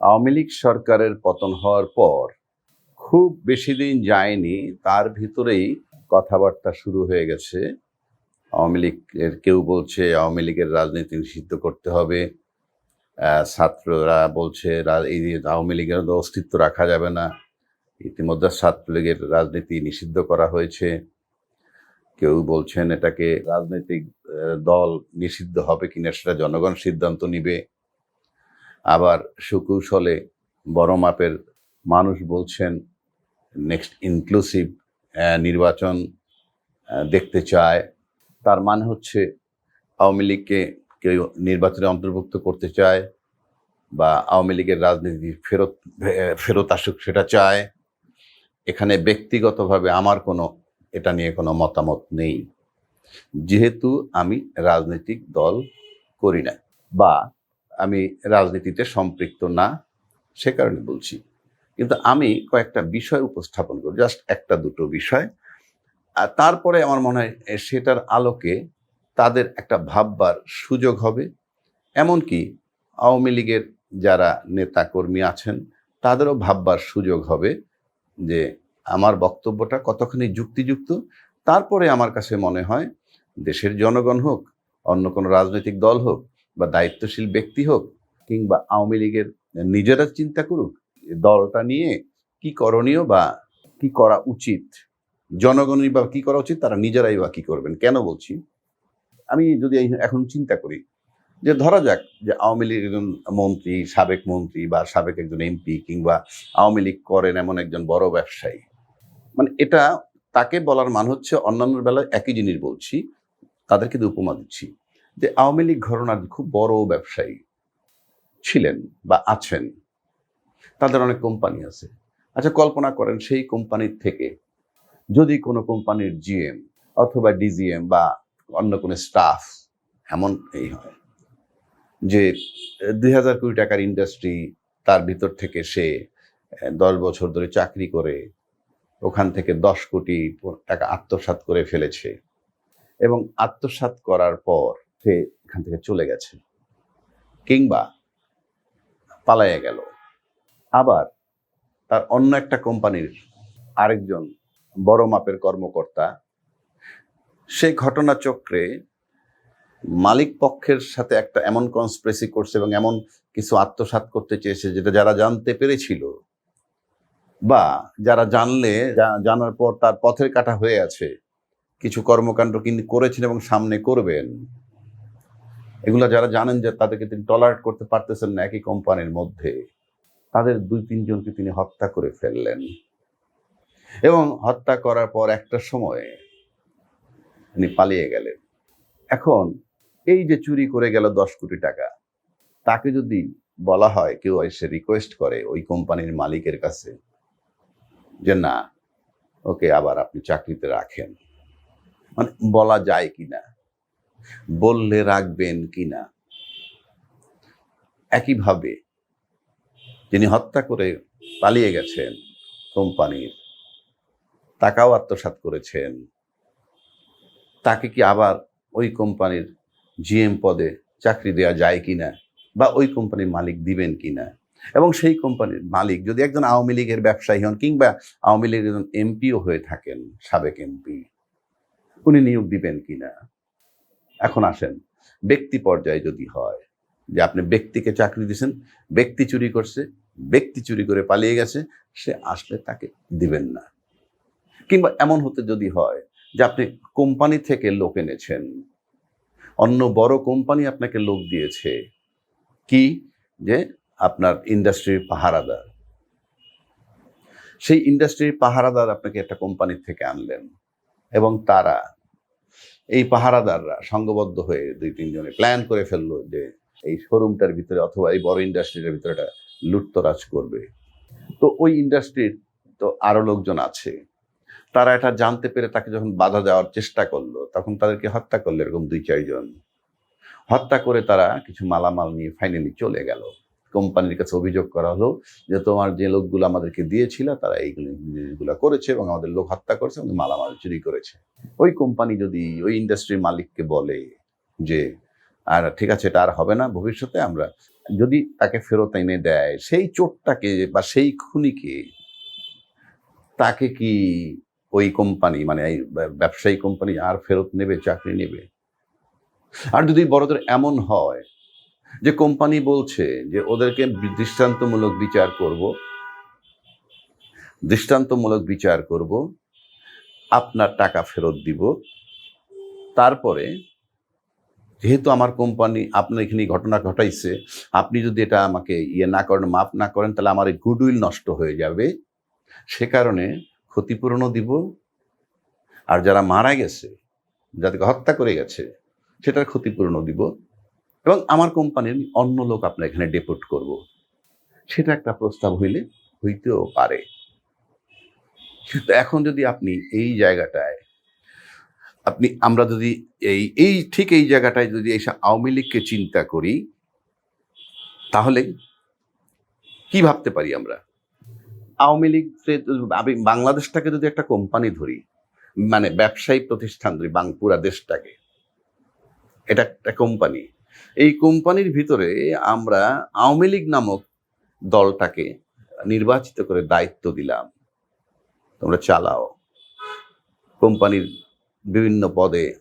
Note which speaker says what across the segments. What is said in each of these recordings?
Speaker 1: আওয়ামী লীগ সরকারের পতন হওয়ার পর খুব বেশি দিন যায়নি, তার ভিতরেই কথাবার্তা শুরু হয়ে গেছে। আওয়ামী লীগের কেউ বলছে আওয়ামী লীগের রাজনীতি নিষিদ্ধ করতে হবে। ছাত্ররা বলছে আওয়ামী লীগের অস্তিত্ব রাখা যাবে না। ইতিমধ্যে ছাত্রলীগের রাজনীতি নিষিদ্ধ করা হয়েছে। কেউ বলছেন এটাকে রাজনৈতিক দল নিষিদ্ধ হবে কিনা সেটা জনগণ সিদ্ধান্ত নিবে। আবার সুকৌশলে বড় মাপের মানুষ বলছেন নেক্সট ইনক্লুসিভ নির্বাচন দেখতে চায়। তার মানে হচ্ছে আওয়ামী লীগকে কেউ নির্বাচনে অন্তর্ভুক্ত করতে চায় বা আওয়ামী লীগের রাজনীতি ফেরত ফেরত আসুক সেটা চায়। এখানে ব্যক্তিগতভাবে আমার কোনো, এটা নিয়ে কোনো মতামত নেই। যেহেতু আমি রাজনৈতিক দল করি না বা আমি রাজনীতিতে সম্পৃক্ত না, সে কারণে বলছি। কিন্তু আমি কয়েকটা বিষয় উপস্থাপন করি জাস্ট একটা দুটো বিষয়। আর তারপরে আমার মনে হয় সেটার আলোকে তাদের একটা ভাববার সুযোগ হবে। এমনকি আওয়ামী লীগের যারা নেতা কর্মী আছেন, তাদেরও ভাববার সুযোগ হবে যে আমার বক্তব্যটা কতখানি যুক্তিযুক্ত। তারপরে আমার কাছে মনে হয়, দেশের জনগণ হোক, অন্য কোনো রাজনৈতিক দল হোক বা দায়িত্বশীল ব্যক্তি হোক কিংবা আওয়ামী লীগের নিজেরা চিন্তা করুক দলটা নিয়ে কি করণীয় বা কি করা উচিত? জনগণই বা কি করা উচিত, তারা নিজেরাই বা কি করবেন? কেন বলছি? আমি যদি এখন চিন্তা করি যে ধরা যাক যে আওয়ামী লীগ একজন মন্ত্রী, সাবেক মন্ত্রী বা সাবেক একজন এমপি কিংবা আওয়ামী লীগ করেন এমন একজন বড় ব্যবসায়ী। মানে এটা তাকে বলার মান হচ্ছে অন্যান্য বেলায় একই জিনিস বলছি, তাদেরকে উপমা দিচ্ছি। যে আওয়ামী লীগ ঘটনার খুব বড় ব্যবসায়ী ছিলেন বা আছেন, তাদের অনেক কোম্পানি আছে। আচ্ছা কল্পনা করেন সেই কোম্পানির থেকে যদি কোনো কোম্পানির জিএম অথবা ডিজিএম বা অন্য কোনো স্টাফ এমন এই হয় যে দুই হাজার কোটি টাকার ইন্ডাস্ট্রি তার ভিতর থেকে সে দশ বছর ধরে চাকরি করে, ওখান থেকে দশ কোটি টাকা আত্মসাৎ করে ফেলেছে এবং আত্মসাৎ করার পর সে এখান থেকে চলে গেছে। কিংবা পালাইয়া গেল। আবার তার অন্য একটা কোম্পানির আরেকজন বড় মাপের কর্মকর্তা সেই ঘটনাচক্রে মালিক পক্ষের সাথে একটা এমন কনস্প্রেসি করছে এবং এমন কিছু আত্মসাৎ করতে চেয়েছে যেটা যারা জানতে পেরেছিল বা যারা জানলে জানার পর তার পথের কাটা হয়ে আছে। কিছু কর্মকাণ্ড কিন্তু করেছেন এবং সামনে করবেন। এগুলো যারা জানেন যে তাদেরকে তিনি টলারেট করতে পারতেছেন না একই কোম্পানির মধ্যে, তাদের দুই, তিনজনকে তিনি হত্যা করে ফেললেন। এবং হত্যা করার পর একটা সময়ে তিনি পালিয়ে গেলেন। এখন এই যে চুরি করে গেল দশ কোটি টাকা, তাকে যদি বলা হয়, কেউ এসে রিকোয়েস্ট করে ওই কোম্পানির মালিকের কাছে যে, না, ওকে আবার আপনি চাকরিতে রাখেন। মানে বলা যায় কিনা? বললে রাখবেন কিনা? একইভাবে যিনি হত্যা করে পালিয়ে গেছেন কোম্পানির টাকাও আত্মসাৎ করেছেন, তাকে কি আবার ওই কোম্পানির জিএম পদে চাকরি দেওয়া যায় কিনা বা ওই কোম্পানির মালিক দিবেন কিনা? এবং সেই কোম্পানির মালিক যদি একজন আওয়ামী লীগের ব্যবসায়ী হন কিংবা আওয়ামী লীগের একজন এমপিও হয়ে থাকেন, সাবেক এমপি উনি নিয়োগ দিবেন কিনা? এখন আসেন। ব্যক্তি পর্যায়ে যদি হয়, যে আপনি ব্যক্তিকে চাকরি দিয়েছেন, ব্যক্তি চুরি করছে, ব্যক্তি চুরি করে পালিয়ে গেছে, সে আসলে তাকে দিবেন না। কিংবা এমন হতে যদি হয় যে আপনি কোম্পানি থেকে লোক এনেছেন, অন্য বড় কোম্পানি আপনাকে লোক দিয়েছে, কি? যে আপনার ইন্ডাস্ট্রির পাহারাদার। সেই ইন্ডাস্ট্রির পাহারাদার আপনাকে একটা কোম্পানির থেকে আনলেন এবং তারা এই পাহারাদাররা সংঘবদ্ধ হয়ে দুই তিনজনে প্ল্যান করে ফেলল যে এই শোরুমটার ভিতরে অথবা এই বড় ইন্ডাস্ট্রিটার ভিতরে একটা লুটতরাজ করবে। তো ওই ইন্ডাস্ট্রির তো আরও লোকজন আছে। তারা এটা জানতে পেরে তাকে যখন বাধা দেওয়ার চেষ্টা করল, তখন তাদেরকে হত্যা করল এরকম দুই চারজন। হত্যা করে তারা কিছু মালামাল নিয়ে ফাইনালি চলে গেল। কোম্পানির কাছে অভিযোগ করা হলো যে তোমার যে লোকগুলো আমাদেরকে দিয়েছিল, তারা এইগুলো করেছে এবং আমাদের লোক হত্যা করেছে এবং মালামাল চুরি করেছে। ওই কোম্পানি যদি ওই ইন্ডাস্ট্রির মালিককে বলে যে, আর ঠিক আছে, এটা আর হবে না, ভবিষ্যতে আমরা যদি তাকে ফেরত এনে দেয়, সেই চোরটাকে বা সেই খুনিকে তাকে কি ওই কোম্পানি মানে এই ব্যব- ব্যবসায়ী কোম্পানি আর ফেরত নেবে, চাকরি নেবে? আর যদি বড়দের এমন হয় যে কোম্পানি বলছে যে ওদেরকে দৃষ্টান্তমূলক বিচার করব, দৃষ্টান্তমূলক বিচার করব, আপনার টাকা ফেরত দিব। তারপরে, যেহেতু আমার কোম্পানি আপনার এখানে ঘটনা ঘটাইছে, আপনি যদি এটা আমাকে ইয়ে না করেন, মাফ না করেন, তাহলে আমার এই গুডউইল নষ্ট হয়ে যাবে। সে কারণে ক্ষতিপূরণও দিব। আর যারা মারা গেছে, যাদেরকে হত্যা করে গেছে, সেটার ক্ষতিপূরণও দিব। এবং আমার কোম্পানির অন্য লোক আপনার এখানে ডেপুট করব। সেটা একটা প্রস্তাব হইলে হইতেও পারে। এখন যদি আপনি এই জায়গাটায়, আপনি, আমরা যদি এই এই ঠিক এই জায়গাটায় যদি এই আওয়ামী লীগকে চিন্তা করি, তাহলে কি ভাবতে পারি আমরা? আওয়ামী লীগ আমি বাংলাদেশটাকে যদি একটা কোম্পানি ধরি মানে ব্যবসায়িক প্রতিষ্ঠান ধরি বাং পুরা দেশটাকে, এটা একটা কোম্পানি। এই কোম্পানির ভিতরে আমরা আওয়ামী লীগ নামক দলটাকে নির্বাচিত করে দায়িত্ব দিলাম। তোমরা চালাও। কোম্পানির বিভিন্ন পদে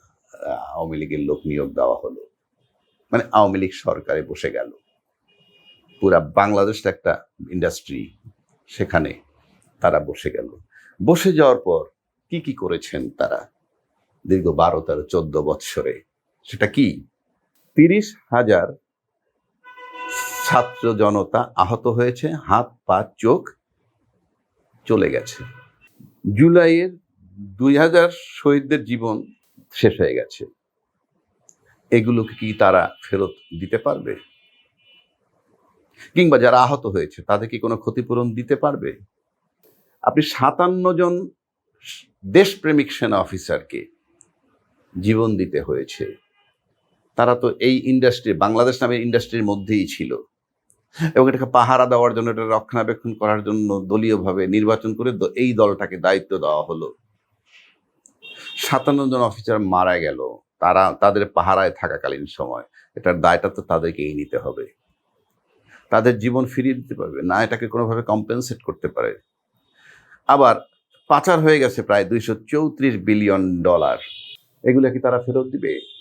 Speaker 1: আওয়ামী লীগের লোক নিয়োগ দেওয়া হলো। মানে আওয়ামী লীগ সরকারে বসে গেল। পুরা বাংলাদেশটা একটা ইন্ডাস্ট্রি সেখানে তারা বসে গেল। বসে যাওয়ার পর কি কি করেছেন তারা? দীর্ঘ বারো তেরো, চোদ্দ বৎসরে। সেটা কি? তিরিশ হাজার ছাত্র জনতা আহত হয়েছে, হাত, পা, চোখ চলে গেছে। জুলাইয়ের দুই হাজার শহীদদের জীবন শেষ হয়ে গেছে। এগুলোকে কি তারা ফেরত দিতে পারবে? কিংবা যারা আহত হয়েছে তাদের কি কোনো ক্ষতিপূরণ দিতে পারবে? আপনি সাতান্ন জন দেশপ্রেমিক সেনা অফিসারকে জীবন দিতে হয়েছে। তারা তো এই ইন্ডাস্ট্রি বাংলাদেশ নামের ইন্ডাস্ট্রির মধ্যেই ছিল। এবং এটাকে পাহারা দেওয়ার জন্য এটা রক্ষণাবেক্ষণ করার জন্য দলীয়ভাবে নির্বাচন করে এই দলটাকে দায়িত্ব দেওয়া হলো। সাতান্ন জন অফিসার মারা গেল। তারা, তাদের পাহারায় থাকাকালীন সময়। এটার দায়টা তো তাদেরকেই নিতে হবে। তাদের জীবন ফিরিয়ে দিতে পারবে। না, এটাকে কোনোভাবে কম্পেনসেট করতে পারে। আবার পাচার হয়ে গেছে প্রায় দুইশো চৌত্রিশ বিলিয়ন ডলার এগুলো কি তারা ফেরত দিবে?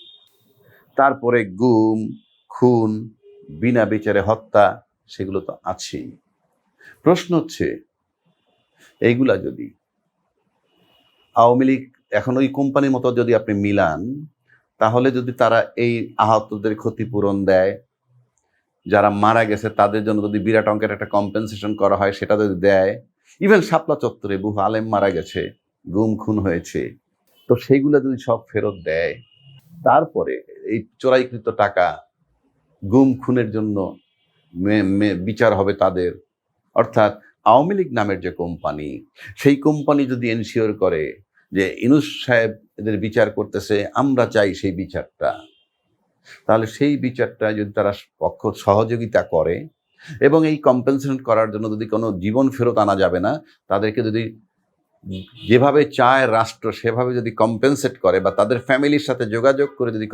Speaker 1: তারপরে গুম, খুন, বিনা বিচারে হত্যা, সেগুলো তো আছেই। প্রশ্ন হচ্ছে, এইগুলা যদি আওয়ামী লীগ এখন ওই কোম্পানির মতো যদি আপনি মিলান, তাহলে যদি তারা এই আহতদের ক্ষতিপূরণ দেয়, যারা মারা গেছে, তাদের জন্য যদি বিরাট অঙ্কের একটা কম্পেনসেশন করা হয়, সেটা যদি দেয় ইভেন শাপলা চত্বরে বহু আলেম মারা গেছে, গুম, খুন হয়েছে, তো সেইগুলো যদি সব ফেরত দেয়, তারপরে এই চোরাইকৃত টাকা গুম খুনের জন্য বিচার হবে তাদের। অর্থাৎ আওয়ামী লীগ নামের যে কোম্পানি, সেই কোম্পানি যদি এনশিওর করে যে ইনুস সাহেব এদের বিচার করতেছে, আমরা চাই সেই বিচারটা। তাহলে সেই বিচারটা যদি তারা পক্ষ সহযোগিতা করে এবং এই কম্পেনসেশন করার জন্য যদি কোনো জীবন ফেরত আনা যাবে না, তাদেরকে যদি যেভাবে চায় রাষ্ট্র, সেভাবে যদি কম্পেনসেট করে বা তাদের ফ্যামিলির সাথে যোগাযোগ করে যদি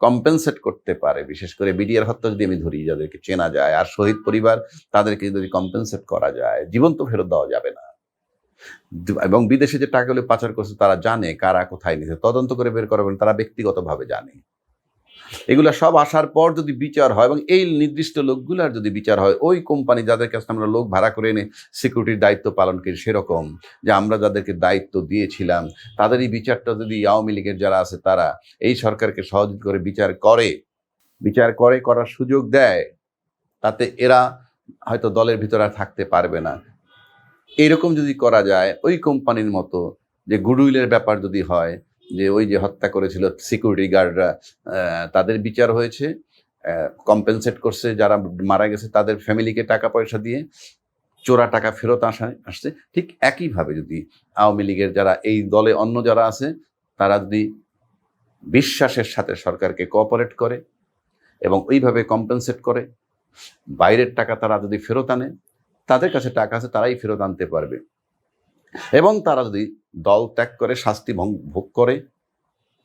Speaker 1: কম্পেনসেট করতে পারে, বিশেষ করে বিডিআর হত্যা যদি আমি ধরি, যাদেরকে চেনা যায়, আর শহীদ পরিবার তাদেরকে যদি কম্পেনসেট করা যায়, জীবন তো ফেরত দেওয়া যাবে না। এবং বিদেশে যে টাকাগুলো পাচার করছে, তারা জানে কারা কোথায় নিছে তদন্ত করে বের করবেন তারা ব্যক্তিগতভাবে জানে। এগুলা সব আসার পর যদি বিচার হয় এবং এই নির্দিষ্ট লোকগুলার যদি বিচার হয়, ওই কোম্পানি যাদের কাছে আমরা লোক ভাড়া করে এনে সিকিউরিটির দায়িত্ব পালন করি সেরকম যে আমরা যাদেরকে দায়িত্ব দিয়েছিলাম, তাদের এই বিচারটা যদি আওয়ামী লীগের যারা আছে তারা এই সরকারকে সহযোগিতা করে বিচার করে বিচার করে, করার সুযোগ দেয়, তাতে এরা হয়তো দলের ভিতরে আর থাকতে পারবে না। এরকম যদি করা যায়, ওই কোম্পানির মতো যে গুডউইলের ব্যাপার যদি হয় যে ওই যে হত্যা করেছিল সিকিউরিটি গার্ডরা তাদের বিচার হয়েছে কম্পেনসেট করছে যারা মারা গেছে তাদের ফ্যামিলিকে টাকা পয়সা দিয়ে চোরা টাকা ফেরত আসা, আসছে। ঠিক একইভাবে যদি আওয়ামী লীগের যারা এই দলে অন্য যারা আছে, তারা যদি বিশ্বাসের সাথে সরকারকে কোঅপারেট করে এবং ওইভাবে কম্পেনসেট করে, বাইরের টাকা তারা যদি ফেরত আনে, তাদের কাছে টাকা আছে, তারাই ফেরত আনতে পারবে। এবং তারা যদি দল ত্যাগ করে, শাস্তি ভোগ করে,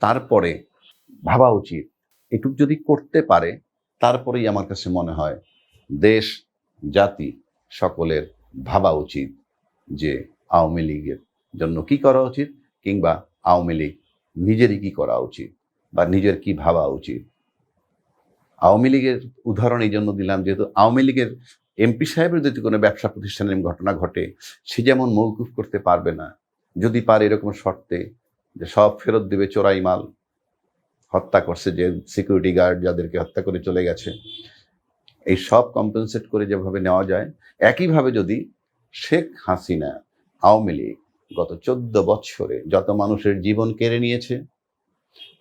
Speaker 1: তারপরে ভাবা উচিত, এটুক যদি করতে পারে, তারপরেই আমার কাছে মনে হয় দেশ, জাতি সকলের ভাবা উচিত যে আওয়ামী লীগের জন্য কি করা উচিত কিংবা আওয়ামী লীগ নিজেরই কি করা উচিত বা নিজের কি ভাবা উচিত। আওয়ামী লীগের উদাহরণ এই জন্য দিলাম যেহেতু আওয়ামী লীগের এমপি সাহেবের যদি কোনো ব্যবসা প্রতিষ্ঠানের ঘটনা ঘটে, সে যেমন মৌকুফ করতে পারবে না যদি পারে এরকম শর্তে যে সব ফেরত দিবে চোরাই মাল, হত্যা করছে যে সিকিউরিটি গার্ড যাদেরকে হত্যা করে চলে গেছে, এই সব কম্পেনসেট করে যেভাবে নেওয়া যায়, একইভাবে যদি শেখ হাসিনা আওয়ামী লীগ গত চোদ্দ বছরে যত মানুষের জীবন কেড়ে নিয়েছে,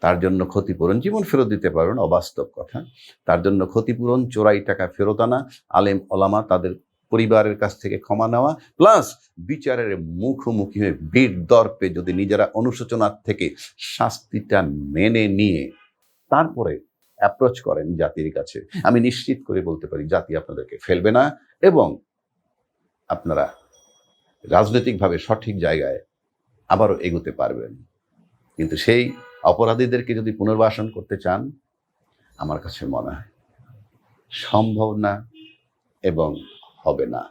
Speaker 1: তার জন্য ক্ষতিপূরণ, জীবন ফেরত দিতে পারবেন অবাস্তব কথা, তার জন্য ক্ষতিপূরণ, চোরাই টাকা ফেরত আনা, আলেম ওলামা তাদের পরিবারের কাছ থেকে ক্ষমা নেওয়া প্লাস বিচারের মুখোমুখি হয়ে বীর দর্পে যদি নিজেরা অনুশোচনার থেকে শাস্তিটা মেনে নিয়ে তারপরে অ্যাপ্রোচ করেন জাতির কাছে। আমি নিশ্চিত করে বলতে পারি, জাতি আপনাদেরকে ফেলবে না এবং আপনারা রাজনৈতিকভাবে সঠিক জায়গায় আবারও এগোতে পারবেন। কিন্তু সেই অপরাধীদেরকে যদি পুনর্বাসন করতে চান, আমার কাছে মনে হয় সম্ভব না এবং হবে না।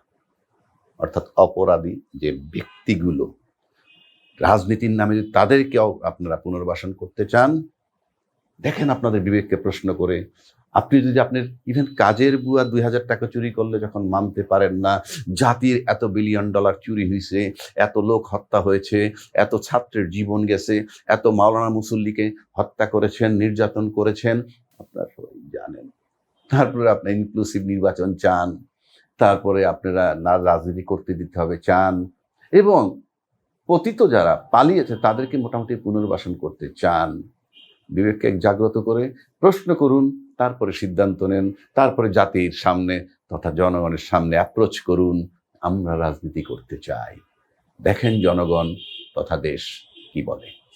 Speaker 1: অর্থাৎ অপরাধী যে ব্যক্তিগুলো, রাজনীতির নামে যদি তাদেরকে আপনারা পুনর্বাসন করতে চান, দেখেন আপনাদের বিবেককে প্রশ্ন করে, আপনি যদি আপনার ইভেন কাজের বুয়া দুই হাজার টাকা চুরি করলে যখন মানতে পারেন না, জাতির এত বিলিয়ন ডলার চুরি হয়েছে এত লোক হত্যা হয়েছে, এত ছাত্রের জীবন গেছে, এত মাওলানা মুসল্লিকে হত্যা করেছেন, নির্যাতন করেছেন, আপনারা সবাই জানেন। তারপরে আপনি ইনক্লুসিভ নির্বাচন চান তারপরে আপনারা না রাজনীতি করতে দিতে হবে, চান। এবং পতিত যারা পালিয়েছে, তাদেরকে মোটামুটি পুনর্বাসন করতে চান। বিবেককে জাগ্রত করে প্রশ্ন করুন, তারপরে সিদ্ধান্ত নেন, তারপরে জাতির সামনে তথা জনগণের সামনে অ্যাপ্রোচ করুন, আমরা রাজনীতি করতে চাই। দেখেন জনগণ তথা দেশ কি বলে।